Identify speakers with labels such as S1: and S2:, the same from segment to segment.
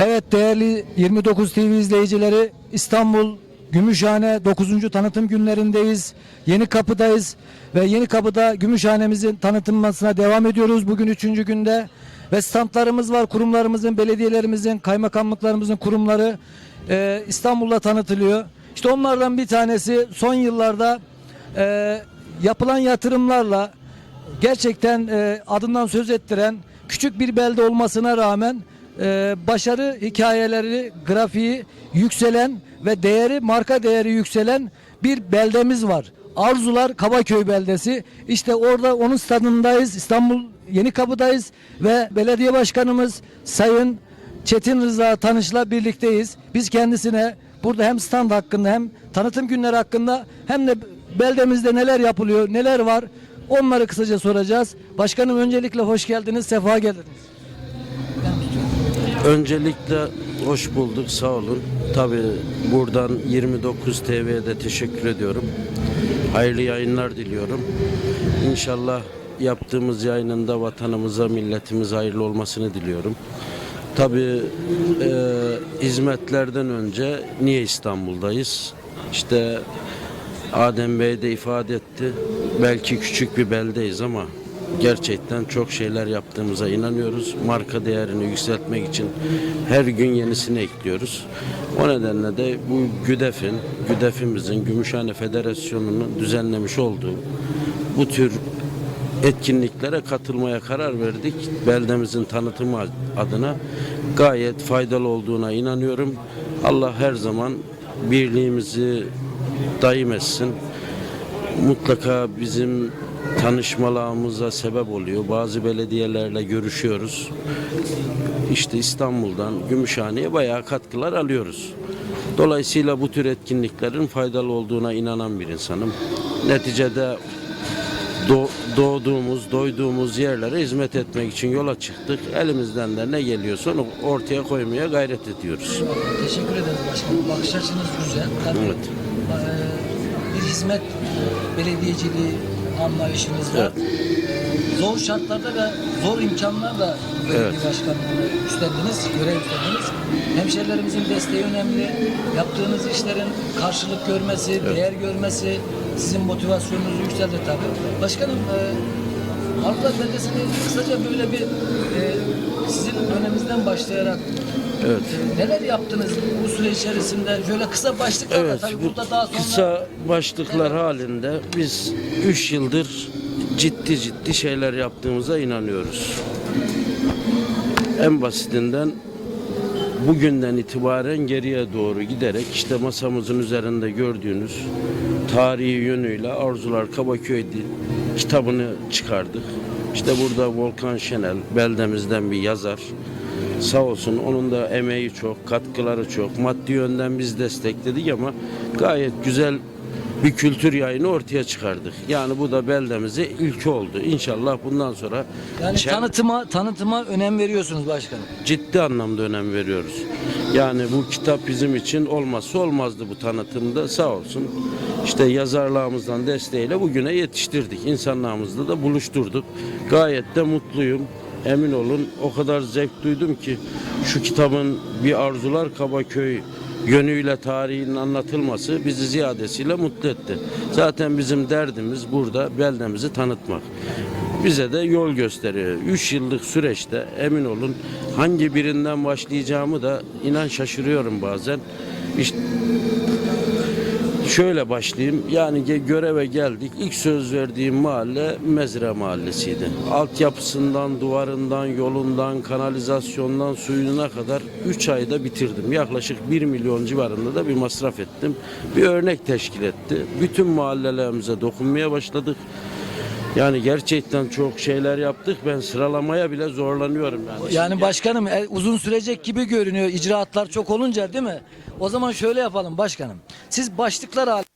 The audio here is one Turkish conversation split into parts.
S1: Evet değerli 29 TV izleyicileri İstanbul Gümüşhane 9. tanıtım günlerindeyiz. Yeni Kapı'dayız ve Yeni Kapı'da Gümüşhane'mizin tanıtılmasına devam ediyoruz. Bugün 3. günde ve standlarımız var. Kurumlarımızın, belediyelerimizin, kaymakamlıklarımızın kurumları e, İstanbul'da tanıtılıyor. İşte onlardan bir tanesi son yıllarda e, yapılan yatırımlarla gerçekten e, adından söz ettiren küçük bir belde olmasına rağmen e, başarı hikayeleri, grafiği yükselen ve değeri, marka değeri yükselen bir beldemiz var. Arzular Kabaköy beldesi. İşte orada onun stadındayız. İstanbul Yenikapı'dayız ve belediye başkanımız Sayın Çetin Rıza Tanış'la birlikteyiz. Biz kendisine burada hem stand hakkında hem tanıtım günleri hakkında hem de beldemizde neler yapılıyor, neler var onları kısaca soracağız. Başkanım öncelikle hoş geldiniz, sefa geldiniz.
S2: Öncelikle hoş bulduk, sağ olun. Tabii buradan 29 TV'ye de teşekkür ediyorum. Hayırlı yayınlar diliyorum. İnşallah yaptığımız yayınında vatanımıza, milletimize hayırlı olmasını diliyorum. Tabii e, hizmetlerden önce niye İstanbul'dayız? İşte Adem Bey de ifade etti. Belki küçük bir beldeyiz ama gerçekten çok şeyler yaptığımıza inanıyoruz. Marka değerini yükseltmek için her gün yenisini ekliyoruz. O nedenle de bu GÜDEF'in, GÜDEF'imizin Gümüşhane Federasyonu'nun düzenlemiş olduğu bu tür etkinliklere katılmaya karar verdik. Beldemizin tanıtımı adına gayet faydalı olduğuna inanıyorum. Allah her zaman birliğimizi daim etsin. Mutlaka bizim tanışmalarımıza sebep oluyor. Bazı belediyelerle görüşüyoruz. İşte İstanbul'dan Gümüşhane'ye bayağı katkılar alıyoruz. Dolayısıyla bu tür etkinliklerin faydalı olduğuna inanan bir insanım. Neticede do- doğduğumuz, doyduğumuz yerlere hizmet etmek için yola çıktık. Elimizden de ne geliyorsa onu ortaya koymaya gayret ediyoruz.
S1: Teşekkür ederiz başkanım. Bakış açınız güzel. Tabii,
S2: Evet.
S1: e, bir hizmet belediyeciliği anlayışınız var. E, Zor şartlarda ve zor imkanlarla
S2: Evet.
S1: başkanlığını üstlendiniz, görev üstlendiniz. Hemşehrilerimizin desteği önemli. Yaptığınız işlerin karşılık görmesi, değer görmesi sizin motivasyonunuzu yükseltti tabii. Başkanım, e, Arzular Beldesi'ni kısaca böyle bir e, sizin döneminizden başlayarak
S2: Evet.
S1: e, neler yaptınız bu süre içerisinde? Şöyle kısa başlıklarla
S2: Evet,
S1: tabii
S2: bu
S1: burada daha sonra
S2: kısa başlıklar halinde biz 3 yıldır ciddi ciddi şeyler yaptığımıza inanıyoruz. En basitinden bugünden itibaren geriye doğru giderek işte masamızın üzerinde gördüğünüz tarihi yönüyle Arzular Kabaköy kitabını çıkardık. İşte burada Volkan Şenel beldemizden bir yazar. Sağ olsun onun da emeği çok, katkıları çok. Maddi yönden biz destekledik ama gayet güzel bir kültür yayını ortaya çıkardık. Yani bu da beldemize ilk oldu. İnşallah bundan sonra
S1: yani
S2: çem-
S1: tanıtıma tanıtıma önem veriyorsunuz başkanım.
S2: ciddi anlamda önem veriyoruz. Yani bu kitap bizim için olmazsa olmazdı bu tanıtımda sağ olsun. İşte yazarlığımızdan desteğiyle bugüne yetiştirdik. İnsanlığımızla da buluşturduk. Gayet de mutluyum. Emin olun o kadar zevk duydum ki şu kitabın bir arzular Kabaköy yönüyle tarihinin anlatılması bizi ziyadesiyle mutlu etti. Zaten bizim derdimiz burada beldemizi tanıtmak bize de yol gösteriyor. 3 yıllık süreçte emin olun hangi birinden başlayacağımı da inan şaşırıyorum bazen. Şöyle başlayayım. Yani göreve geldik. İlk söz verdiğim mahalle Mezre Mahallesi'ydi. Altyapısından, duvarından, yolundan, kanalizasyondan, suyuna kadar 3 ayda bitirdim. Yaklaşık 1 milyon civarında da bir masraf ettim. Bir örnek teşkil etti. Bütün mahallelerimize dokunmaya başladık. Yani gerçekten çok şeyler yaptık. Ben sıralamaya bile zorlanıyorum yani.
S1: Yani başkanım e, uzun sürecek gibi görünüyor icraatlar çok olunca değil mi? O zaman şöyle yapalım başkanım. Siz başlıklar halinde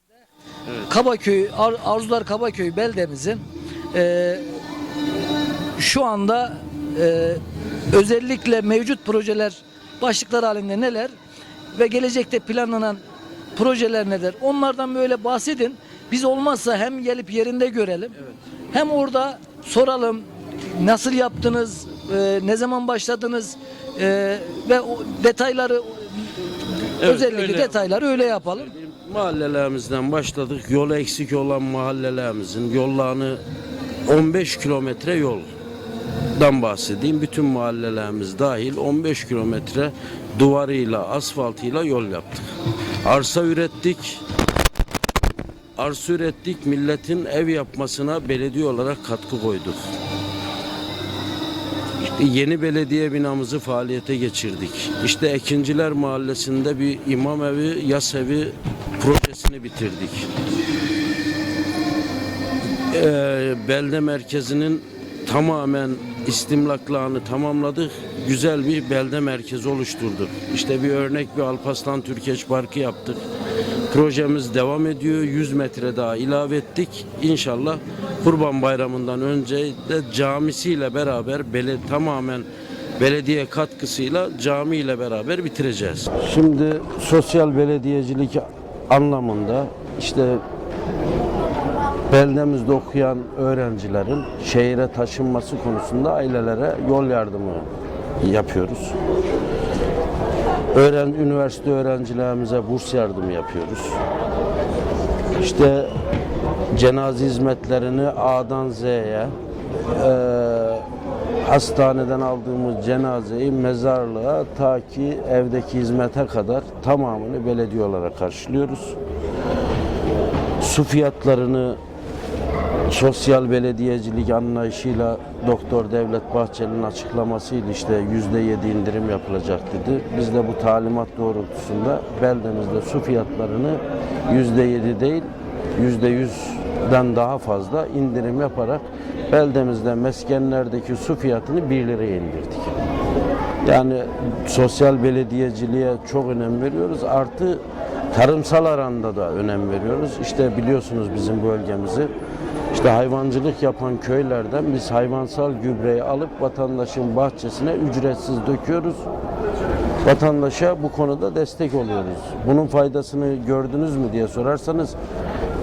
S1: Kabaköy, Ar- Arzular Kabaköy beldemizin e, şu anda e, özellikle mevcut projeler başlıklar halinde neler ve gelecekte planlanan projeler neler? Onlardan böyle bahsedin. Biz olmazsa hem gelip yerinde görelim hem orada soralım nasıl yaptınız, e, ne zaman başladınız E, ve o detayları
S2: Evet,
S1: özellikle
S2: öyle.
S1: detayları öyle yapalım.
S2: Mahallelerimizden başladık. Yolu eksik olan mahallelerimizin yollarını 15 kilometre yoldan bahsedeyim. Bütün mahallelerimiz dahil 15 kilometre duvarıyla, asfaltıyla yol yaptık. Arsa ürettik. Arsa ürettik. Milletin ev yapmasına belediye olarak katkı koyduk. İşte yeni belediye binamızı faaliyete geçirdik. İşte Ekinciler Mahallesi'nde bir imam evi, yas evi projesini bitirdik. Ee, belde merkezinin tamamen istimlaklarını tamamladık. Güzel bir belde merkezi oluşturduk. İşte bir örnek bir Alpaslan Türkeş Parkı yaptık. Projemiz devam ediyor. 100 metre daha ilave ettik. İnşallah Kurban Bayramı'ndan önce de camisiyle beraber bele, tamamen belediye katkısıyla camiyle beraber bitireceğiz. Şimdi sosyal belediyecilik anlamında işte beldemizde okuyan öğrencilerin şehire taşınması konusunda ailelere yol yardımı yapıyoruz. Öğren, üniversite öğrencilerimize burs yardımı yapıyoruz. İşte cenaze hizmetlerini A'dan Z'ye eee, hastaneden aldığımız cenazeyi mezarlığa ta ki evdeki hizmete kadar tamamını belediye olarak karşılıyoruz. Su fiyatlarını sosyal belediyecilik anlayışıyla Doktor Devlet Bahçeli'nin açıklamasıyla işte yüzde yedi indirim yapılacak dedi. Biz de bu talimat doğrultusunda beldemizde su fiyatlarını yüzde yedi değil yüzde yüzden daha fazla indirim yaparak beldemizde meskenlerdeki su fiyatını 1 liraya indirdik. Yani sosyal belediyeciliğe çok önem veriyoruz. Artı tarımsal aranda da önem veriyoruz. İşte biliyorsunuz bizim bölgemizi. İşte hayvancılık yapan köylerden biz hayvansal gübreyi alıp vatandaşın bahçesine ücretsiz döküyoruz. Vatandaşa bu konuda destek oluyoruz. Bunun faydasını gördünüz mü diye sorarsanız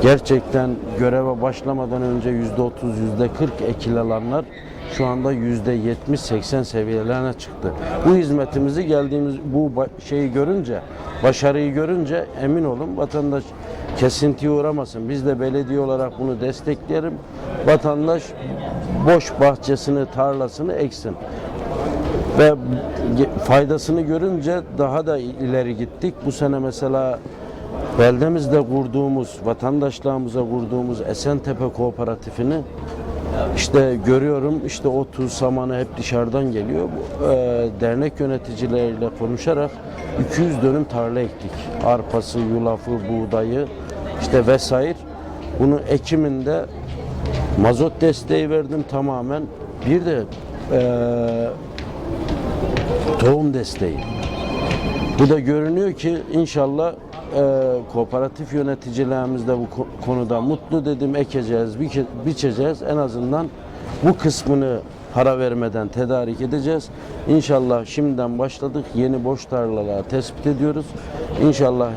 S2: gerçekten göreve başlamadan önce yüzde otuz, yüzde kırk ekil alanlar şu anda yüzde yetmiş, seksen seviyelerine çıktı. Bu hizmetimizi geldiğimiz bu şeyi görünce, başarıyı görünce emin olun vatandaş kesintiye uğramasın. Biz de belediye olarak bunu destekleyelim. Vatandaş boş bahçesini, tarlasını eksin. Ve faydasını görünce daha da ileri gittik. Bu sene mesela beldemizde kurduğumuz, vatandaşlarımıza kurduğumuz Esentepe Kooperatifini işte görüyorum işte o tuz samanı hep dışarıdan geliyor. Bu, e, dernek yöneticileriyle konuşarak 200 dönüm tarla ektik. Arpası, yulafı, buğdayı işte vesaire. Bunu ekiminde mazot desteği verdim tamamen. Bir de e, tohum desteği. Bu da görünüyor ki inşallah e, kooperatif yöneticilerimiz de bu ko- konuda mutlu dedim ekeceğiz, biçeceğiz. En azından bu kısmını para vermeden tedarik edeceğiz. İnşallah şimdiden başladık. Yeni boş tarlalar tespit ediyoruz. İnşallah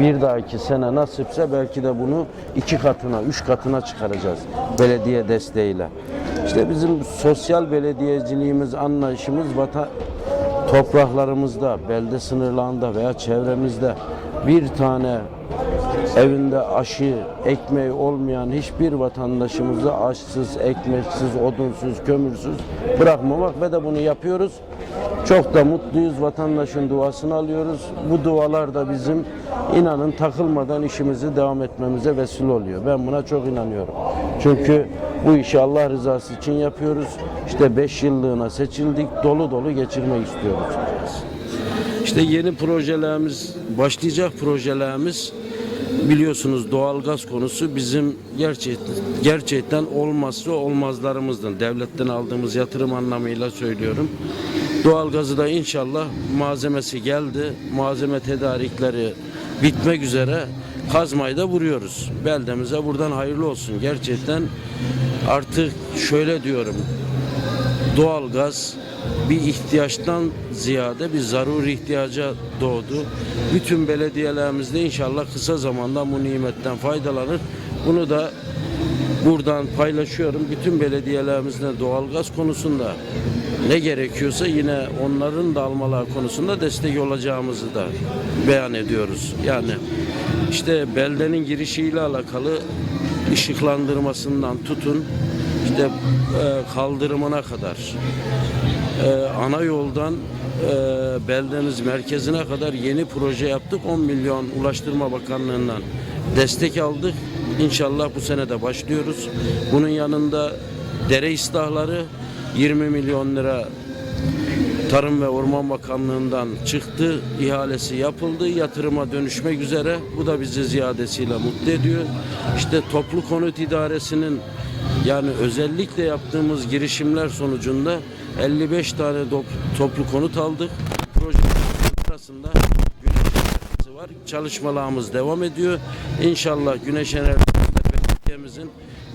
S2: bir dahaki sene nasipse belki de bunu iki katına, üç katına çıkaracağız belediye desteğiyle. İşte bizim sosyal belediyeciliğimiz, anlayışımız vatan topraklarımızda, belde sınırlarında veya çevremizde bir tane evinde aşı, ekmeği olmayan hiçbir vatandaşımızı açsız, ekmeksiz, odunsuz, kömürsüz bırakmamak ve de bunu yapıyoruz. Çok da mutluyuz. Vatandaşın duasını alıyoruz. Bu dualar da bizim inanın takılmadan işimizi devam etmemize vesile oluyor. Ben buna çok inanıyorum. Çünkü bu işi Allah rızası için yapıyoruz. İşte 5 yıllığına seçildik. Dolu dolu geçirmek istiyoruz. İşte yeni projelerimiz, başlayacak projelerimiz biliyorsunuz doğalgaz konusu bizim gerçekten gerçekten olmazsa olmazlarımızdan. Devletten aldığımız yatırım anlamıyla söylüyorum. Doğalgazı da inşallah malzemesi geldi. Malzeme tedarikleri bitmek üzere kazmayı da vuruyoruz. Beldemize buradan hayırlı olsun. Gerçekten artık şöyle diyorum doğalgaz bir ihtiyaçtan ziyade bir zaruri ihtiyaca doğdu. Bütün belediyelerimizde inşallah kısa zamanda bu nimetten faydalanır. Bunu da buradan paylaşıyorum. Bütün belediyelerimizde doğalgaz konusunda ne gerekiyorsa yine onların da almalar konusunda destek olacağımızı da beyan ediyoruz. Yani işte beldenin girişiyle alakalı ışıklandırmasından tutun işte e, kaldırımına kadar e, ana yoldan e, beldeniz merkezine kadar yeni proje yaptık. 10 milyon Ulaştırma Bakanlığı'ndan destek aldık. İnşallah bu sene de başlıyoruz. Bunun yanında dere ıslahları 20 milyon lira Tarım ve Orman Bakanlığı'ndan çıktı, ihalesi yapıldı, yatırıma dönüşmek üzere. Bu da bizi ziyadesiyle mutlu ediyor. İşte toplu konut idaresinin yani özellikle yaptığımız girişimler sonucunda 55 tane top- toplu konut aldık. Proje arasında güneş enerjisi var. Çalışmalarımız devam ediyor. İnşallah güneş enerjisi belediyemizin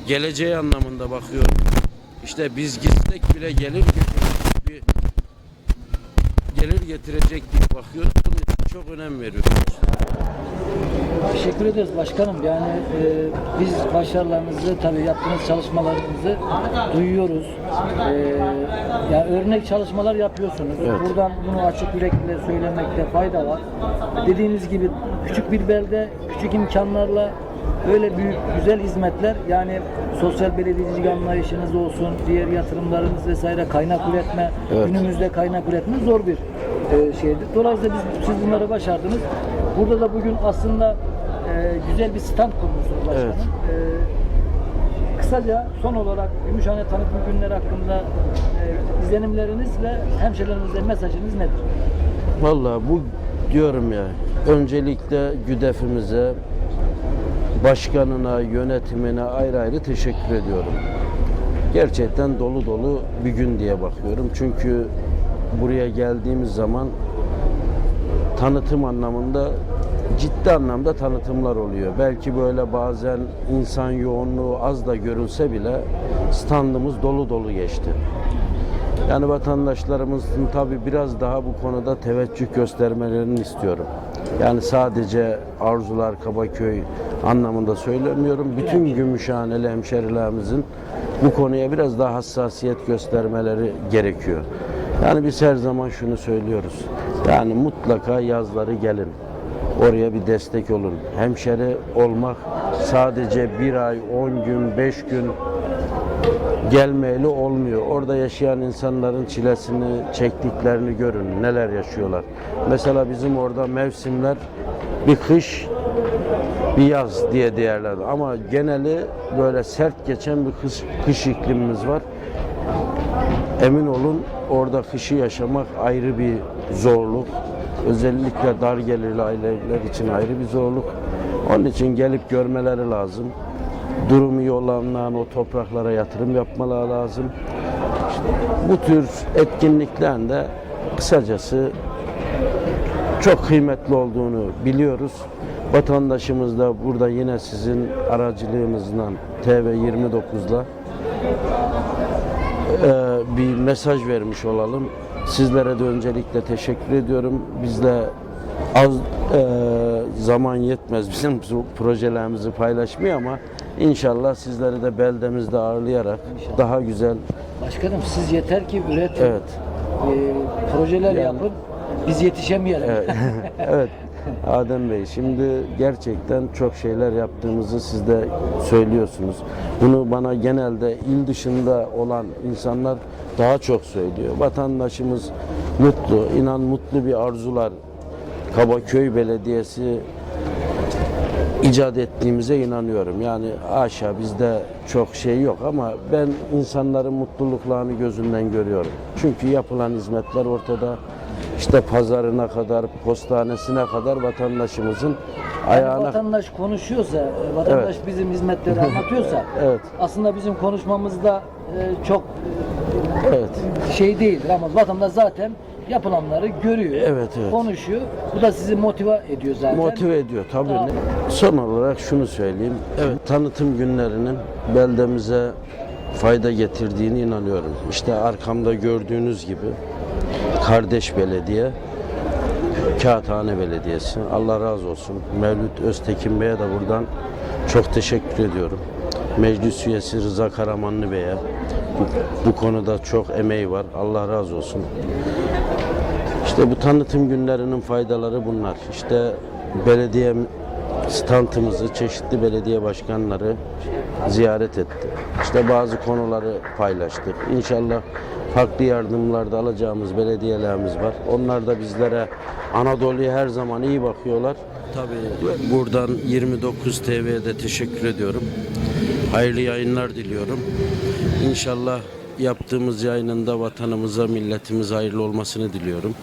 S2: geleceği anlamında bakıyorum. İşte biz gitsek bile gelir getirecek bir gelir getirecek diye bakıyoruz. Bunun için çok önem veriyoruz.
S1: Teşekkür ederiz başkanım. Yani e, biz başarılarınızı tabii yaptığınız çalışmalarınızı duyuyoruz. E, yani örnek çalışmalar yapıyorsunuz. Buradan bunu açık yürekli söylemekte fayda var. Dediğiniz gibi küçük bir belde, küçük imkanlarla böyle büyük güzel hizmetler yani sosyal belediyecilik anlayışınız olsun, diğer yatırımlarınız vesaire kaynak üretme,
S2: Evet.
S1: günümüzde kaynak üretme zor bir e, şeydir. Dolayısıyla biz, siz bunları başardınız. Burada da bugün aslında güzel bir stand kurmuşsunuz başkanım.
S2: Evet.
S1: E, kısaca son olarak Gümüşhane tanıtım günleri hakkında e, izlenimleriniz ve hemşehrilerinize mesajınız nedir?
S2: Vallahi bu diyorum ya öncelikle güdefimize başkanına, yönetimine ayrı ayrı teşekkür ediyorum. Gerçekten dolu dolu bir gün diye bakıyorum. Çünkü buraya geldiğimiz zaman tanıtım anlamında ciddi anlamda tanıtımlar oluyor. Belki böyle bazen insan yoğunluğu az da görülse bile standımız dolu dolu geçti. Yani vatandaşlarımızın tabi biraz daha bu konuda teveccüh göstermelerini istiyorum. Yani sadece Arzular Kabaköy anlamında söylemiyorum. Bütün Gümüşhaneli hemşerilerimizin bu konuya biraz daha hassasiyet göstermeleri gerekiyor. Yani biz her zaman şunu söylüyoruz. Yani mutlaka yazları gelin. Oraya bir destek olun. Hemşeri olmak sadece bir ay, on gün, beş gün gelmeyeli olmuyor. Orada yaşayan insanların çilesini, çektiklerini görün. Neler yaşıyorlar. Mesela bizim orada mevsimler bir kış, bir yaz diye değerlendir. Ama geneli böyle sert geçen bir kış, kış iklimimiz var. Emin olun orada kışı yaşamak ayrı bir zorluk. Özellikle dar gelirli aileler için ayrı bir zorluk. Onun için gelip görmeleri lazım. Durumu iyi olanların o topraklara yatırım yapmaları lazım. İşte bu tür etkinliklerin de kısacası çok kıymetli olduğunu biliyoruz. Vatandaşımız da burada yine sizin aracılığınızdan TV29'la e, bir mesaj vermiş olalım. Sizlere de öncelikle teşekkür ediyorum. Bizle az e, zaman yetmez bizim projelerimizi paylaşmaya ama inşallah sizleri de beldemizde ağırlayarak daha güzel
S1: Başkanım siz yeter ki üretin,
S2: evet
S1: e, projeler yapın, biz yetişemeyelim.
S2: Evet. evet. Adem Bey şimdi gerçekten çok şeyler yaptığımızı siz de söylüyorsunuz. Bunu bana genelde il dışında olan insanlar daha çok söylüyor. Vatandaşımız mutlu, inan mutlu bir arzular. Kabaköy Belediyesi icat ettiğimize inanıyorum. Yani aşağı bizde çok şey yok ama ben insanların mutluluklarını gözünden görüyorum. Çünkü yapılan hizmetler ortada. İşte pazarına kadar, postanesine kadar vatandaşımızın
S1: Yani
S2: ayağına
S1: vatandaş konuşuyorsa, e, vatandaş bizim hizmetleri anlatıyorsa
S2: Evet.
S1: aslında bizim konuşmamızda e, çok
S2: evet.
S1: şey değildir ama vatandaş zaten yapılanları görüyor,
S2: Evet, evet.
S1: konuşuyor. Bu da sizi motive ediyor zaten.
S2: motive ediyor tabii. Son olarak şunu söyleyeyim. Evet, tanıtım günlerinin beldemize fayda getirdiğini inanıyorum. İşte arkamda gördüğünüz gibi kardeş belediye Kağıthane Belediyesi. Allah razı olsun. Mevlüt Öztekin Bey'e de buradan çok teşekkür ediyorum. meclis üyesi Rıza Karamanlı Bey'e bu, bu konuda çok emeği var. Allah razı olsun. İşte bu tanıtım günlerinin faydaları bunlar. İşte belediye standımızı çeşitli belediye başkanları ziyaret etti. İşte bazı konuları paylaştık. İnşallah farklı yardımlarda alacağımız belediyelerimiz var. Onlar da bizlere Anadolu'ya her zaman iyi bakıyorlar. Tabii buradan 29 TV'ye de teşekkür ediyorum. Hayırlı yayınlar diliyorum. İnşallah yaptığımız yayının da vatanımıza, milletimize hayırlı olmasını diliyorum.